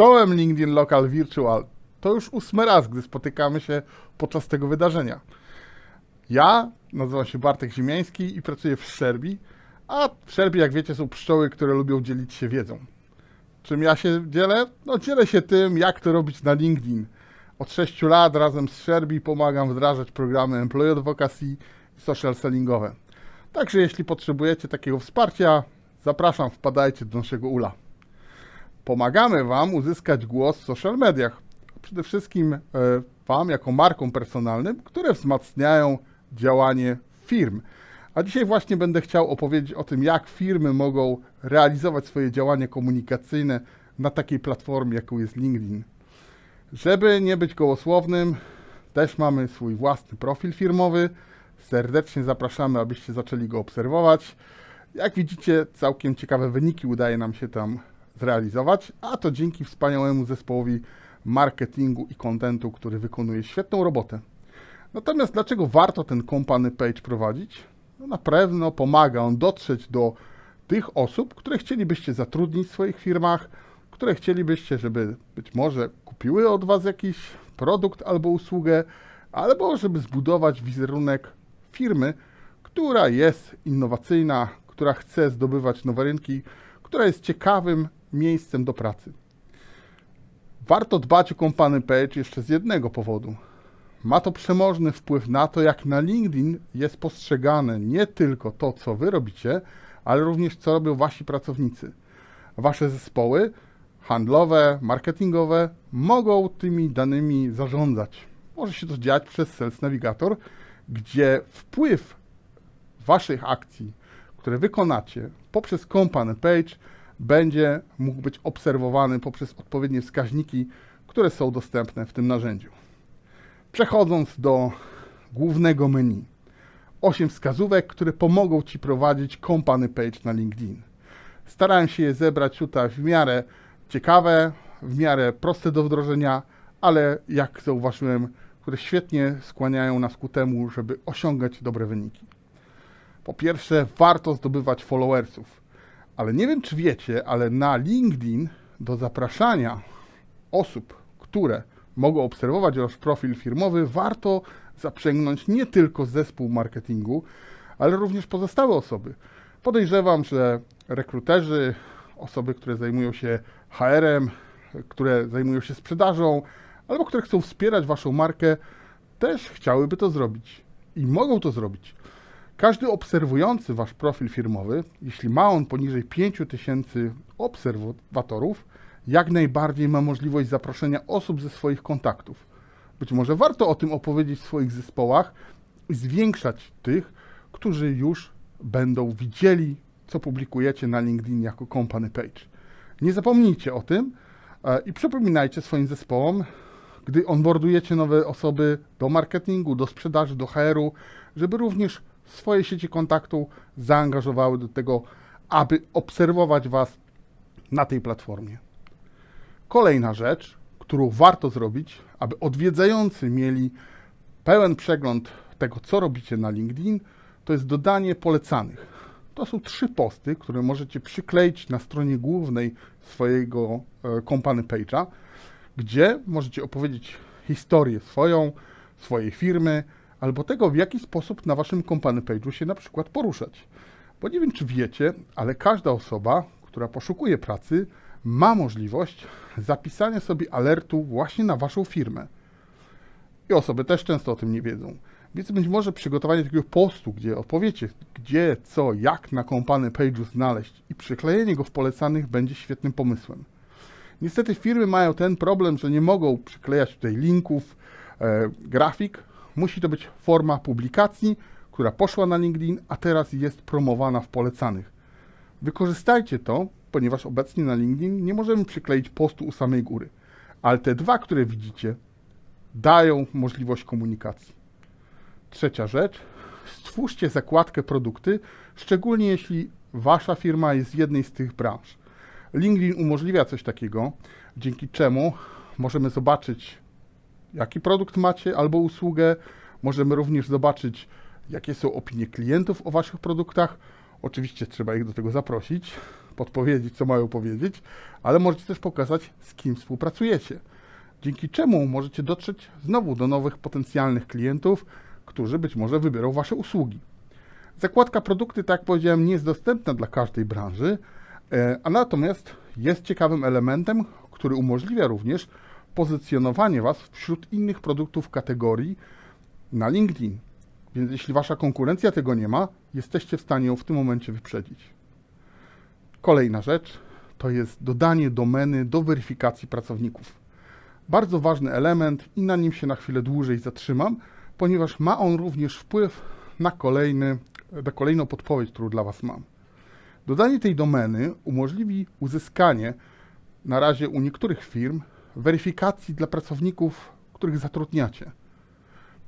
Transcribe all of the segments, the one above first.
Czołem LinkedIn Local Virtual. To już ósmy raz, gdy spotykamy się podczas tego wydarzenia. Ja nazywam się Bartek Ziemiański i pracuję w Szerbii, a w Szerbii, jak wiecie, są pszczoły, które lubią dzielić się wiedzą. Czym ja się dzielę? No dzielę się tym, jak to robić na LinkedIn. Od 6 lat razem z Szerbii pomagam wdrażać programy Employee Advocacy i social sellingowe. Także jeśli potrzebujecie takiego wsparcia, zapraszam, wpadajcie do naszego ula. Pomagamy Wam uzyskać głos w social mediach. Przede wszystkim e, Wam jako markom personalnym, które wzmacniają działanie firm. A dzisiaj właśnie będę chciał opowiedzieć o tym, jak firmy mogą realizować swoje działanie komunikacyjne na takiej platformie, jaką jest LinkedIn. Żeby nie być gołosłownym, też mamy swój własny profil firmowy. Serdecznie zapraszamy, abyście zaczęli go obserwować. Jak widzicie, całkiem ciekawe wyniki udaje nam się tam zrealizować, a to dzięki wspaniałemu zespołowi marketingu i kontentu, który wykonuje świetną robotę. Natomiast dlaczego warto ten company page prowadzić? No na pewno pomaga on dotrzeć do tych osób, które chcielibyście zatrudnić w swoich firmach, które chcielibyście, żeby być może kupiły od Was jakiś produkt albo usługę, albo żeby zbudować wizerunek firmy, która jest innowacyjna, która chce zdobywać nowe rynki, która jest ciekawym miejscem do pracy. Warto dbać o company page jeszcze z jednego powodu. Ma to przemożny wpływ na to, jak na LinkedIn jest postrzegane nie tylko to, co wy robicie, ale również co robią wasi pracownicy. Wasze zespoły handlowe, marketingowe mogą tymi danymi zarządzać. Może się to dziać przez Sales Navigator, gdzie wpływ waszych akcji, które wykonacie poprzez company page, będzie mógł być obserwowany poprzez odpowiednie wskaźniki, które są dostępne w tym narzędziu. Przechodząc do głównego menu. 8 wskazówek, które pomogą Ci prowadzić company page na LinkedIn. Starałem się je zebrać tutaj w miarę ciekawe, w miarę proste do wdrożenia, ale jak zauważyłem, które świetnie skłaniają nas ku temu, żeby osiągać dobre wyniki. Po pierwsze, warto zdobywać followersów. Ale nie wiem, czy wiecie, ale na LinkedIn do zapraszania osób, które mogą obserwować wasz profil firmowy, warto zaprzęgnąć nie tylko zespół marketingu, ale również pozostałe osoby. Podejrzewam, że rekruterzy, osoby, które zajmują się HR-em, które zajmują się sprzedażą, albo które chcą wspierać waszą markę, też chciałyby to zrobić i mogą to zrobić. Każdy obserwujący wasz profil firmowy, jeśli ma on poniżej 5000 obserwatorów, jak najbardziej ma możliwość zaproszenia osób ze swoich kontaktów. Być może warto o tym opowiedzieć w swoich zespołach i zwiększać tych, którzy już będą widzieli, co publikujecie na LinkedIn jako company page. Nie zapomnijcie o tym e, i przypominajcie swoim zespołom, gdy onboardujecie nowe osoby do marketingu, do sprzedaży, do HR-u, żeby również swoje sieci kontaktu zaangażowały do tego, aby obserwować Was na tej platformie. Kolejna rzecz, którą warto zrobić, aby odwiedzający mieli pełen przegląd tego, co robicie na LinkedIn, to jest dodanie polecanych. To są trzy posty, które możecie przykleić na stronie głównej swojego e, company page'a, gdzie możecie opowiedzieć historię swoją, swojej firmy, albo tego, w jaki sposób na waszym company page'u się na przykład poruszać. Bo nie wiem, czy wiecie, ale każda osoba, która poszukuje pracy, ma możliwość zapisania sobie alertu właśnie na waszą firmę. I osoby też często o tym nie wiedzą. Więc być może przygotowanie takiego postu, gdzie opowiecie, gdzie, co, jak na company page'u znaleźć i przyklejenie go w polecanych będzie świetnym pomysłem. Niestety firmy mają ten problem, że nie mogą przyklejać tutaj linków, e, grafik. Musi to być forma publikacji, która poszła na LinkedIn, a teraz jest promowana w polecanych. Wykorzystajcie to, ponieważ obecnie na LinkedIn nie możemy przykleić postu u samej góry, ale te dwa, które widzicie, dają możliwość komunikacji. Trzecia rzecz, stwórzcie zakładkę produkty, szczególnie jeśli wasza firma jest z jednej z tych branż. LinkedIn umożliwia coś takiego, dzięki czemu możemy zobaczyć, jaki produkt macie albo usługę. Możemy również zobaczyć, jakie są opinie klientów o waszych produktach. Oczywiście trzeba ich do tego zaprosić. podpowiedzieć, co mają powiedzieć, ale możecie też pokazać, z kim współpracujecie. Dzięki czemu możecie dotrzeć znowu do nowych potencjalnych klientów, którzy być może wybiorą Wasze usługi. Zakładka produkty, tak jak powiedziałem, nie jest dostępna dla każdej branży, e, a natomiast jest ciekawym elementem, który umożliwia również pozycjonowanie Was wśród innych produktów kategorii na LinkedIn. Więc jeśli Wasza konkurencja tego nie ma, jesteście w stanie ją w tym momencie wyprzedzić. Kolejna rzecz to jest dodanie domeny do weryfikacji pracowników. Bardzo ważny element i na nim się na chwilę dłużej zatrzymam, ponieważ ma on również wpływ na, kolejny, na kolejną podpowiedź, którą dla Was mam. Dodanie tej domeny umożliwi uzyskanie na razie u niektórych firm weryfikacji dla pracowników, których zatrudniacie.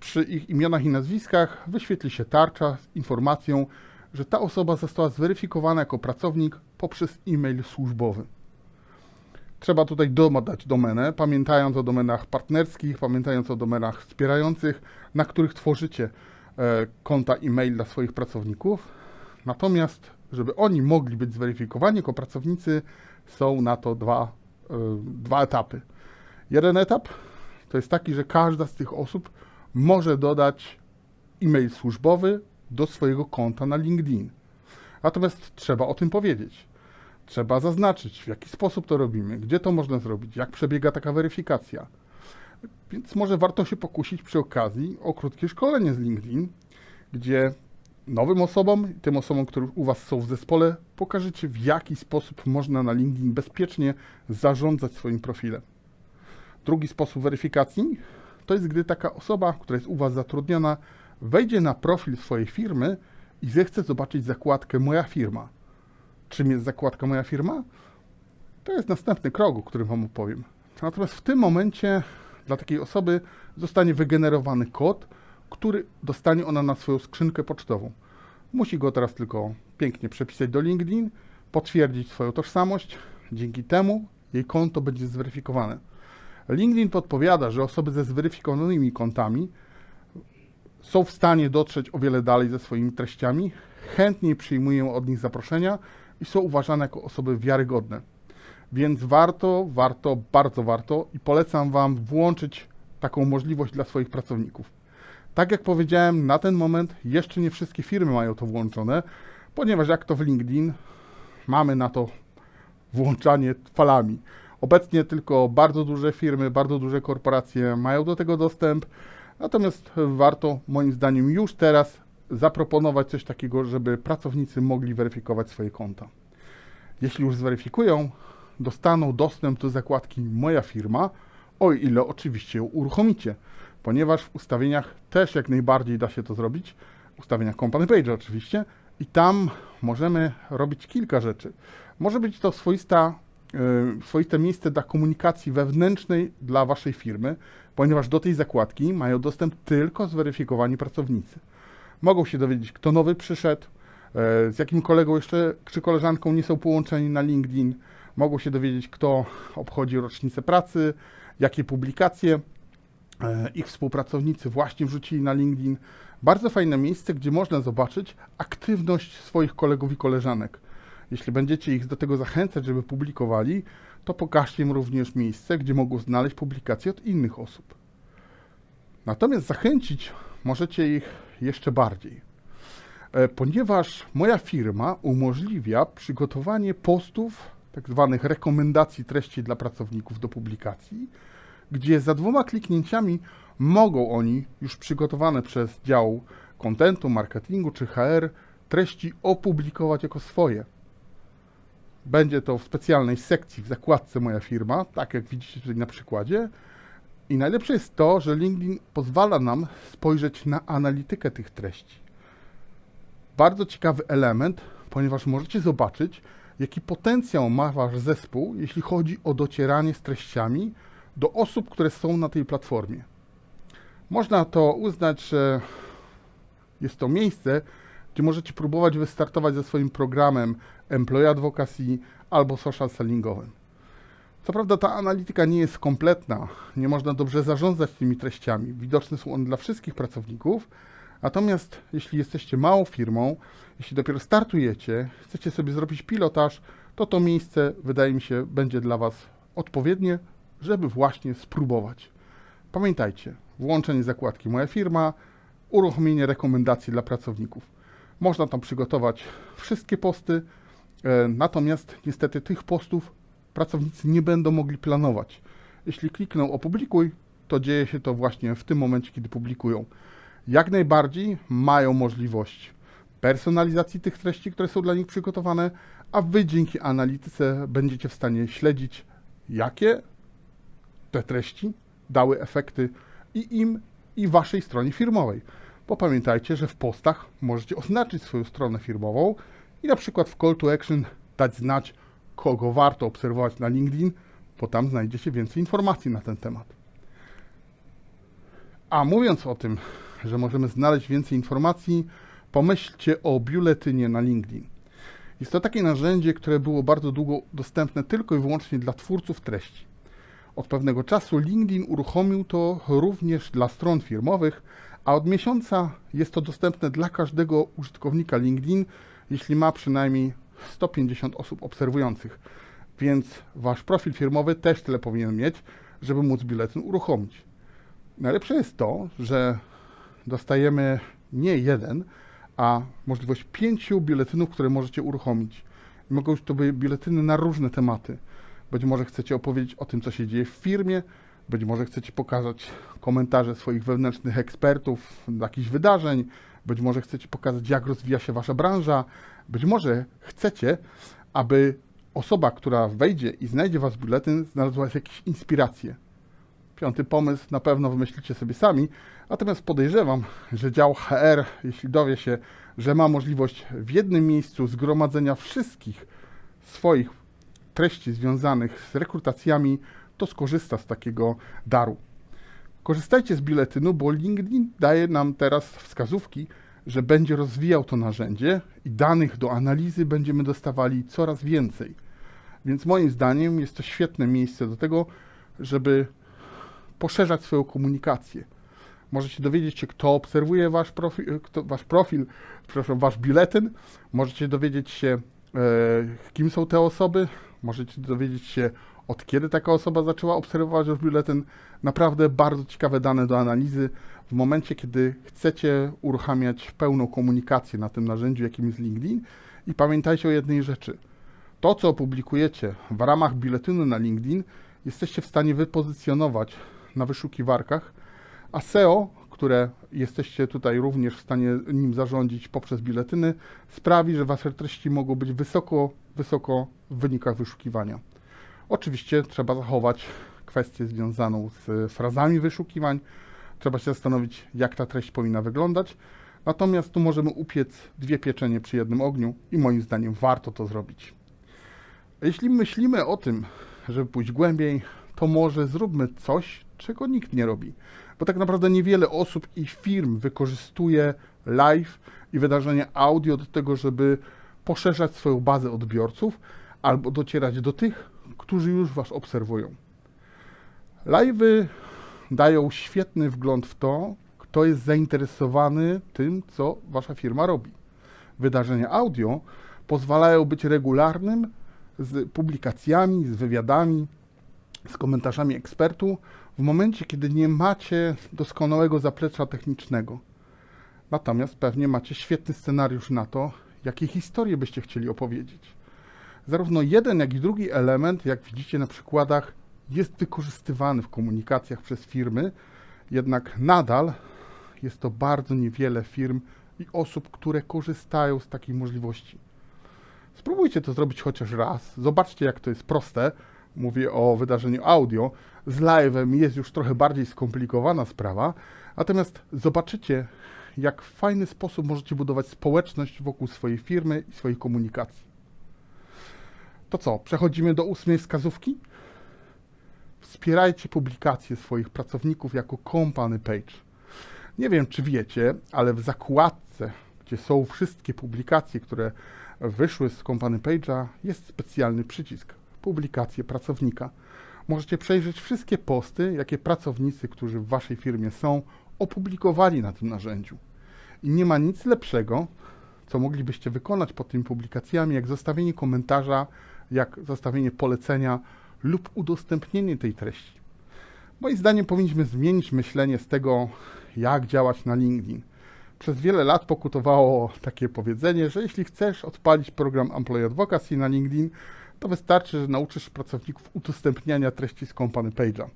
Przy ich imionach i nazwiskach wyświetli się tarcza z informacją, że ta osoba została zweryfikowana jako pracownik poprzez e-mail służbowy. Trzeba tutaj dodać domenę, pamiętając o domenach partnerskich, pamiętając o domenach wspierających, na których tworzycie e, konta e-mail dla swoich pracowników. Natomiast, żeby oni mogli być zweryfikowani jako pracownicy, są na to dwa, e, dwa etapy. Jeden etap to jest taki, że każda z tych osób może dodać e-mail służbowy do swojego konta na LinkedIn. Natomiast trzeba o tym powiedzieć. Trzeba zaznaczyć, w jaki sposób to robimy, gdzie to można zrobić, jak przebiega taka weryfikacja. Więc może warto się pokusić przy okazji o krótkie szkolenie z LinkedIn, gdzie nowym osobom, tym osobom, które u Was są w zespole, pokażecie, w jaki sposób można na LinkedIn bezpiecznie zarządzać swoim profilem. Drugi sposób weryfikacji to jest, gdy taka osoba, która jest u Was zatrudniona, wejdzie na profil swojej firmy i zechce zobaczyć zakładkę Moja firma. Czym jest zakładka Moja firma? To jest następny krok, o którym Wam opowiem. Natomiast w tym momencie dla takiej osoby zostanie wygenerowany kod, który dostanie ona na swoją skrzynkę pocztową. Musi go teraz tylko pięknie przepisać do LinkedIn, potwierdzić swoją tożsamość. Dzięki temu jej konto będzie zweryfikowane. LinkedIn podpowiada, że osoby ze zweryfikowanymi kontami są w stanie dotrzeć o wiele dalej ze swoimi treściami, chętniej przyjmują od nich zaproszenia i są uważane jako osoby wiarygodne. Więc warto, warto, bardzo warto i polecam Wam włączyć taką możliwość dla swoich pracowników. Tak jak powiedziałem, na ten moment jeszcze nie wszystkie firmy mają to włączone, ponieważ jak to w LinkedIn, mamy na to włączanie falami. Obecnie tylko bardzo duże firmy, bardzo duże korporacje mają do tego dostęp, natomiast warto moim zdaniem już teraz zaproponować coś takiego, żeby pracownicy mogli weryfikować swoje konta. Jeśli już zweryfikują, dostaną dostęp do zakładki Moja firma, o ile oczywiście ją uruchomicie, ponieważ w ustawieniach też jak najbardziej da się to zrobić, w ustawieniach Company Page oczywiście, i tam możemy robić kilka rzeczy. Może być to swoista swoiste miejsce dla komunikacji wewnętrznej dla Waszej firmy, ponieważ do tej zakładki mają dostęp tylko zweryfikowani pracownicy. Mogą się dowiedzieć, kto nowy przyszedł, e, z jakim kolegą jeszcze czy koleżanką nie są połączeni na LinkedIn. Mogą się dowiedzieć, kto obchodzi rocznicę pracy, jakie publikacje e, ich współpracownicy właśnie wrzucili na LinkedIn. Bardzo fajne miejsce, gdzie można zobaczyć aktywność swoich kolegów i koleżanek. Jeśli będziecie ich do tego zachęcać, żeby publikowali, to pokażcie im również miejsce, gdzie mogą znaleźć publikacje od innych osób. Natomiast zachęcić możecie ich jeszcze bardziej, E, ponieważ moja firma umożliwia przygotowanie postów, tak zwanych rekomendacji treści dla pracowników do publikacji, gdzie za dwoma kliknięciami mogą oni już przygotowane przez dział kontentu, marketingu czy HR treści opublikować jako swoje. Będzie to w specjalnej sekcji w zakładce Moja firma, tak jak widzicie tutaj na przykładzie. I najlepsze jest to, że LinkedIn pozwala nam spojrzeć na analitykę tych treści. Bardzo ciekawy element, ponieważ możecie zobaczyć, jaki potencjał ma Wasz zespół, jeśli chodzi o docieranie z treściami do osób, które są na tej platformie. Można to uznać, że jest to miejsce, gdzie możecie próbować wystartować ze swoim programem Employee Advocacy albo social sellingowym. Co prawda ta analityka nie jest kompletna, nie można dobrze zarządzać tymi treściami. Widoczne są one dla wszystkich pracowników, natomiast jeśli jesteście małą firmą, jeśli dopiero startujecie, chcecie sobie zrobić pilotaż, to to miejsce, wydaje mi się, będzie dla Was odpowiednie, żeby właśnie spróbować. Pamiętajcie, włączenie zakładki Moja firma, uruchomienie rekomendacji dla pracowników. Można tam przygotować wszystkie posty, e, natomiast niestety tych postów pracownicy nie będą mogli planować. Jeśli klikną opublikuj, to dzieje się to właśnie w tym momencie, kiedy publikują. Jak najbardziej mają możliwość personalizacji tych treści, które są dla nich przygotowane, a Wy dzięki analityce będziecie w stanie śledzić, jakie te treści dały efekty i im, i Waszej stronie firmowej. Bo pamiętajcie, że w postach możecie oznaczyć swoją stronę firmową i na przykład w call to action dać znać, kogo warto obserwować na LinkedIn, bo tam znajdziecie więcej informacji na ten temat. A mówiąc o tym, że możemy znaleźć więcej informacji, pomyślcie o biuletynie na LinkedIn. Jest to takie narzędzie, które było bardzo długo dostępne tylko i wyłącznie dla twórców treści. Od pewnego czasu LinkedIn uruchomił to również dla stron firmowych, a od miesiąca jest to dostępne dla każdego użytkownika LinkedIn, jeśli ma przynajmniej 150 osób obserwujących. Więc wasz profil firmowy też tyle powinien mieć, żeby móc biuletyn uruchomić. Najlepsze jest to, że dostajemy nie jeden, a możliwość pięciu biuletynów, które możecie uruchomić. Mogą to być biuletyny na różne tematy. Być może chcecie opowiedzieć o tym, co się dzieje w firmie, być może chcecie pokazać komentarze swoich wewnętrznych ekspertów jakichś wydarzeń, być może chcecie pokazać, jak rozwija się wasza branża, być może chcecie, aby osoba, która wejdzie i znajdzie wasz biuletyn, znalazła jakieś inspiracje. Piąty pomysł na pewno wymyślicie sobie sami, natomiast podejrzewam, że dział HR, jeśli dowie się, że ma możliwość w jednym miejscu zgromadzenia wszystkich swoich treści związanych z rekrutacjami, to skorzysta z takiego daru. Korzystajcie z biuletynu, bo LinkedIn daje nam teraz wskazówki, że będzie rozwijał to narzędzie i danych do analizy będziemy dostawali coraz więcej. Więc moim zdaniem jest to świetne miejsce do tego, żeby poszerzać swoją komunikację. Możecie dowiedzieć się, kto obserwuje wasz profil, kto, wasz profil, przepraszam, wasz biuletyn. Możecie dowiedzieć się, e, kim są te osoby. Możecie dowiedzieć się, od kiedy taka osoba zaczęła obserwować wasz biuletyn. Naprawdę bardzo ciekawe dane do analizy w momencie, kiedy chcecie uruchamiać pełną komunikację na tym narzędziu, jakim jest LinkedIn. I pamiętajcie o jednej rzeczy. To, co opublikujecie w ramach biuletynu na LinkedIn, jesteście w stanie wypozycjonować na wyszukiwarkach, a SEO, które jesteście tutaj również w stanie nim zarządzić poprzez biuletyny, sprawi, że Wasze treści mogą być wysoko, wysoko w wynikach wyszukiwania. Oczywiście trzeba zachować kwestię związaną z frazami wyszukiwań, trzeba się zastanowić, jak ta treść powinna wyglądać. Natomiast tu możemy upiec dwie pieczenie przy jednym ogniu i moim zdaniem warto to zrobić. Jeśli myślimy o tym, żeby pójść głębiej, to może zróbmy coś, czego nikt nie robi. Bo tak naprawdę niewiele osób i firm wykorzystuje live i wydarzenia audio do tego, żeby poszerzać swoją bazę odbiorców albo docierać do tych, którzy już Was obserwują. Live'y dają świetny wgląd w to, kto jest zainteresowany tym, co Wasza firma robi. Wydarzenia audio pozwalają być regularnym z publikacjami, z wywiadami, z komentarzami ekspertów w momencie, kiedy nie macie doskonałego zaplecza technicznego. Natomiast pewnie macie świetny scenariusz na to, jakie historie byście chcieli opowiedzieć. Zarówno jeden, jak i drugi element, jak widzicie na przykładach, jest wykorzystywany w komunikacjach przez firmy, jednak nadal jest to bardzo niewiele firm i osób, które korzystają z takiej możliwości. Spróbujcie to zrobić chociaż raz. Zobaczcie, jak to jest proste. Mówię o wydarzeniu audio. Z live'em jest już trochę bardziej skomplikowana sprawa. Natomiast zobaczycie, jak w fajny sposób możecie budować społeczność wokół swojej firmy i swojej komunikacji. To co, przechodzimy do ósmej wskazówki? Wspierajcie publikacje swoich pracowników jako company page. Nie wiem, czy wiecie, ale w zakładce, gdzie są wszystkie publikacje, które wyszły z company page'a, jest specjalny przycisk publikacje pracownika. Możecie przejrzeć wszystkie posty, jakie pracownicy, którzy w waszej firmie są, opublikowali na tym narzędziu. I nie ma nic lepszego, co moglibyście wykonać pod tymi publikacjami, jak zostawienie komentarza, jak zostawienie polecenia lub udostępnienie tej treści. Moim zdaniem powinniśmy zmienić myślenie z tego, jak działać na LinkedIn. Przez wiele lat pokutowało takie powiedzenie, że jeśli chcesz odpalić program Employee Advocacy na LinkedIn, to wystarczy, że nauczysz pracowników udostępniania treści z company page'a.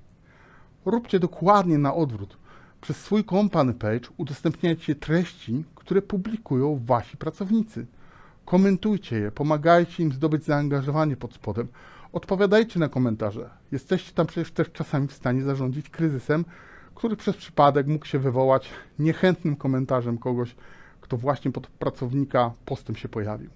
Róbcie dokładnie na odwrót. Przez swój company page udostępniajcie treści, które publikują wasi pracownicy. Komentujcie je, pomagajcie im zdobyć zaangażowanie pod spodem. Odpowiadajcie na komentarze. Jesteście tam przecież też czasami w stanie zarządzić kryzysem, który przez przypadek mógł się wywołać niechętnym komentarzem kogoś, kto właśnie pod pracownika postem się pojawił.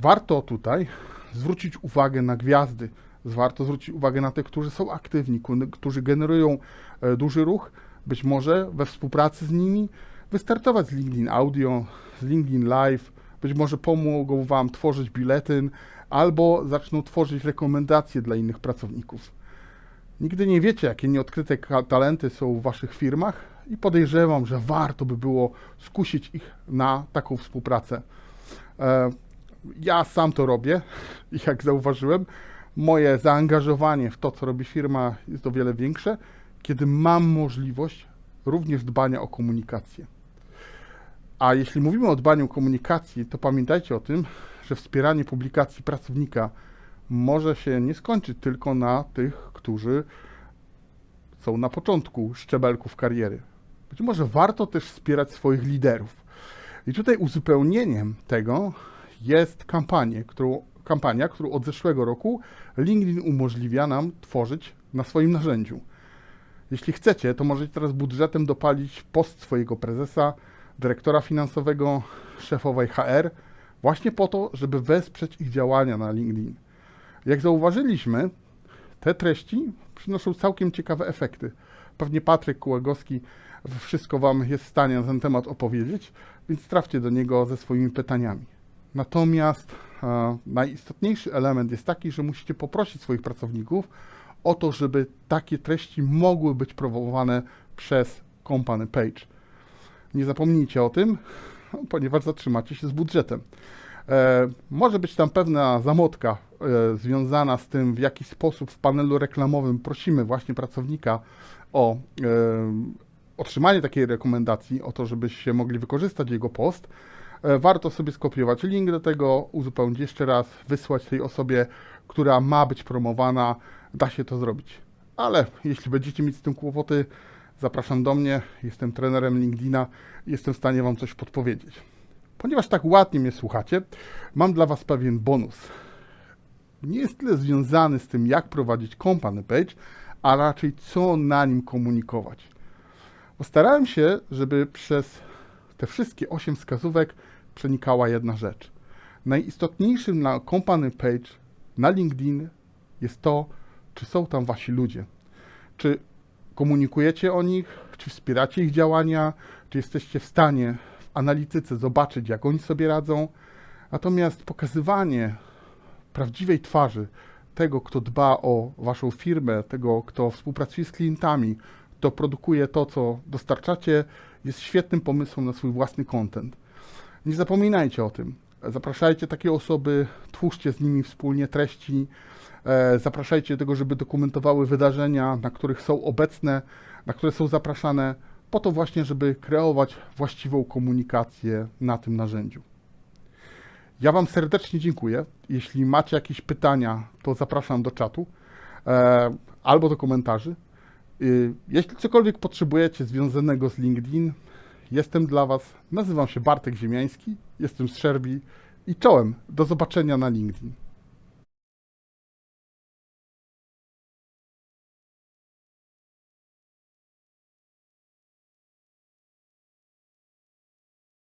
Warto tutaj zwrócić uwagę na gwiazdy. Warto zwrócić uwagę na tych, którzy są aktywni, którzy generują e, duży ruch. Być może we współpracy z nimi wystartować z LinkedIn Audio, z LinkedIn Live. Być może pomogą Wam tworzyć biuletyn albo zaczną tworzyć rekomendacje dla innych pracowników. Nigdy nie wiecie, jakie nieodkryte talenty są w Waszych firmach i podejrzewam, że warto by było skusić ich na taką współpracę. E, ja sam to robię i jak zauważyłem, moje zaangażowanie w to, co robi firma, jest o wiele większe, kiedy mam możliwość również dbania o komunikację. A jeśli mówimy o dbaniu o komunikację, to pamiętajcie o tym, że wspieranie publikacji pracownika może się nie skończyć tylko na tych, którzy są na początku szczebelków kariery. Być może warto też wspierać swoich liderów. I tutaj uzupełnieniem tego jest kampanię, którą, kampania, którą od zeszłego roku LinkedIn umożliwia nam tworzyć na swoim narzędziu. Jeśli chcecie, to możecie teraz budżetem dopalić post swojego prezesa, dyrektora finansowego, szefowej HR, właśnie po to, żeby wesprzeć ich działania na LinkedIn. Jak zauważyliśmy, te treści przynoszą całkiem ciekawe efekty. Pewnie Patryk Kułagowski wszystko Wam jest w stanie na ten temat opowiedzieć, więc trafcie do niego ze swoimi pytaniami. Natomiast e, najistotniejszy element jest taki, że musicie poprosić swoich pracowników o to, żeby takie treści mogły być promowane przez company page. Nie zapomnijcie o tym, ponieważ zatrzymacie się z budżetem. E, może być tam pewna zamotka e, związana z tym, w jaki sposób w panelu reklamowym prosimy właśnie pracownika o e, otrzymanie takiej rekomendacji, o to, żebyście mogli wykorzystać jego post. E, warto sobie skopiować link do tego, uzupełnić jeszcze raz, wysłać tej osobie, która ma być promowana. Da się to zrobić. Ale jeśli będziecie mieć z tym kłopoty, zapraszam do mnie. Jestem trenerem LinkedIna jestem w stanie Wam coś podpowiedzieć. Ponieważ tak ładnie mnie słuchacie, mam dla Was pewien bonus. Nie jest tyle związany z tym, jak prowadzić company page, a raczej co na nim komunikować. Postarałem się, żeby przez te wszystkie 8 wskazówek przenikała jedna rzecz. Najistotniejszym na company page na LinkedIn jest to, czy są tam wasi ludzie. Czy komunikujecie o nich, czy wspieracie ich działania, czy jesteście w stanie w analityce zobaczyć, jak oni sobie radzą. Natomiast pokazywanie prawdziwej twarzy tego, kto dba o waszą firmę, tego, kto współpracuje z klientami, kto produkuje to, co dostarczacie, jest świetnym pomysłem na swój własny content. Nie zapominajcie o tym. Zapraszajcie takie osoby, twórzcie z nimi wspólnie treści, zapraszajcie do tego, żeby dokumentowały wydarzenia, na których są obecne, na które są zapraszane, po to właśnie, żeby kreować właściwą komunikację na tym narzędziu. Ja Wam serdecznie dziękuję. Jeśli macie jakieś pytania, to zapraszam do czatu e, albo do komentarzy. Y, Jeśli cokolwiek potrzebujecie związanego z LinkedIn, jestem dla Was. Nazywam się Bartek Ziemiański, jestem z Szerbii i czołem. Do zobaczenia na LinkedIn.